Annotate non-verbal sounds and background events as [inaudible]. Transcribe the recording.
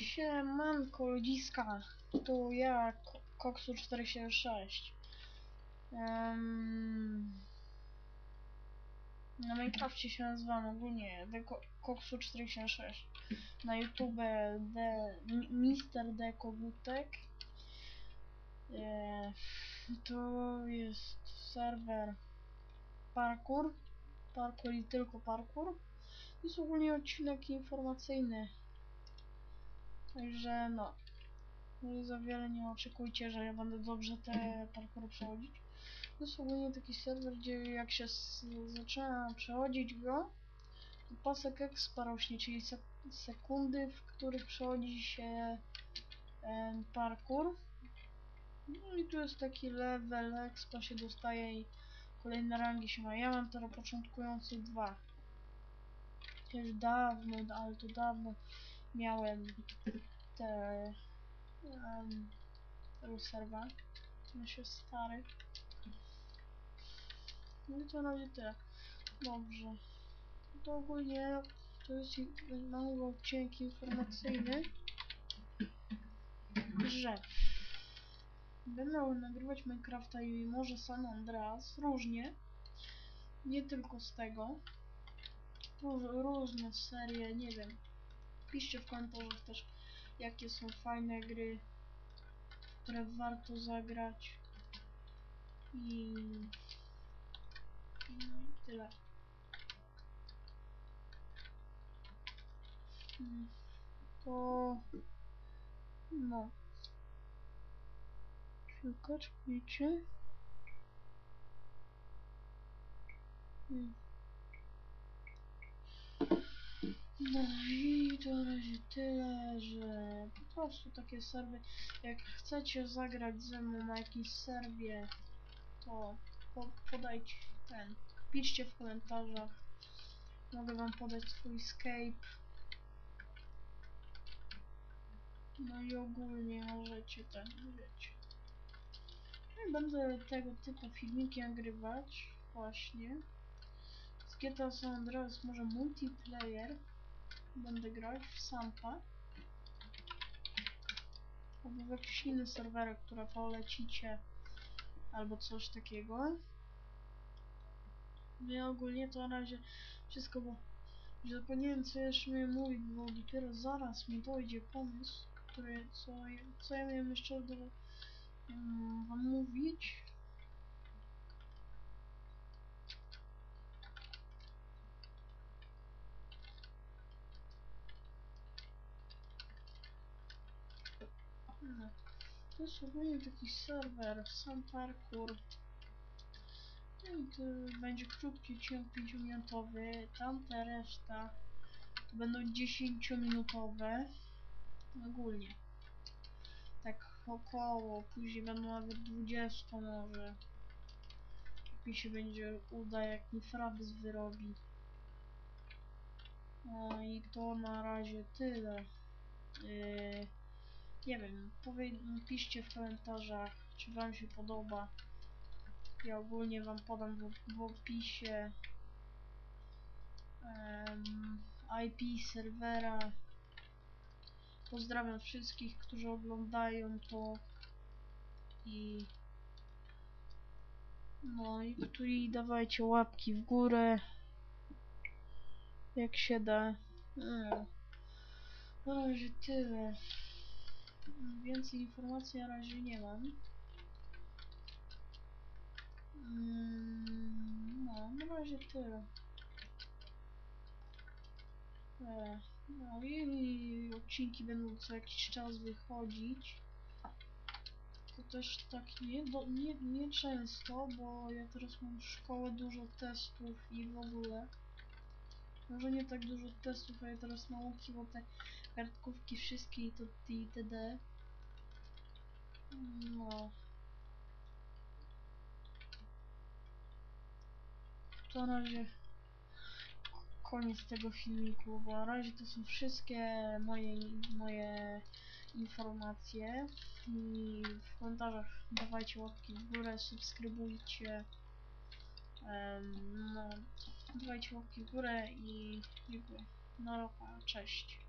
Siemanko ludziska, tu ja, Ko- Koksu476 um, Na Minecrafcie się nazywam ogólnie The Ko- Koksu476 Na YouTube The, Mister D Kogutek. E, To jest serwer parkour Parkour i tylko parkour. To jest ogólnie odcinek informacyjny Także no. Nie za wiele nie oczekujcie, że ja będę dobrze te [clears throat] parkour przechodzić. To jest ogólnie taki serwer, gdzie jak się zaczyna przechodzić go, to pasek expa rośnie, czyli sek sekundy, w których przechodzi się em, parkour. No i tu jest taki level expa się dostaje i kolejne rangi się ma. Ja mam teraz początkujący dwa. Już dawno, ale to dawno miałem te um, tego serwa. To się stary. No i to na razie tyle. Dobrze. To ogólnie to jest mały odcinek informacyjny, że będę nagrywać Minecrafta i może San Andreas różnie. Nie tylko z tego. Róż, różne serie, nie wiem. Piszcie w komentarzach też jakie są fajne gry, które warto zagrać i no i tyle. Mm, To no. Szukać, wiecie? Mm. No i to na razie tyle, że po prostu takie serwy, jak chcecie zagrać ze mną na jakimś serwie, to po, podajcie ten, piszcie w komentarzach, mogę wam podać swój Skype, no i ogólnie możecie ten, wiecie. No i będę tego typu filmiki nagrywać, właśnie. Z GTA San Andreas może multiplayer, będę grać w Sampa. Albo w jakiś inny serwer, które polecicie. Albo coś takiego. No i ogólnie to na razie wszystko, bo zapomniałem co jeszcze miałem mówić, bo dopiero zaraz mi dojdzie pomysł, który, co, co ja miałem jeszcze do, um, wam mówić. No. Jest ogólnie taki serwer, sam parkour. No i to będzie krótki odcinek 5-minutowy, tamta reszta to będą 10-minutowe. Ogólnie. Tak około, później będą nawet 20 może. Jak mi się będzie uda, jak mi Fraps wyrobi. No i to na razie tyle. Yy, nie wiem, piszcie w komentarzach, czy wam się podoba. Ja ogólnie wam podam w, w opisie em, IP serwera. Pozdrawiam wszystkich, którzy oglądają to i no i tu i dawajcie łapki w górę jak się da. No. Na razie tyle. Więcej informacji na razie nie mam. Mm, No, na razie tyle. No i odcinki będą co jakiś czas wychodzić. To też tak nie, do, nie, nie często, bo ja teraz mam w szkole dużo testów i w ogóle. Może nie tak dużo testów, a ja teraz nauki, bo te kartkówki wszystkie i to i itd. No. To na razie koniec tego filmiku, bo na razie to są wszystkie moje, moje informacje i w komentarzach dawajcie łapki w górę, subskrybujcie em, no, dawajcie łapki w górę i dziękuję. Na ropa, cześć.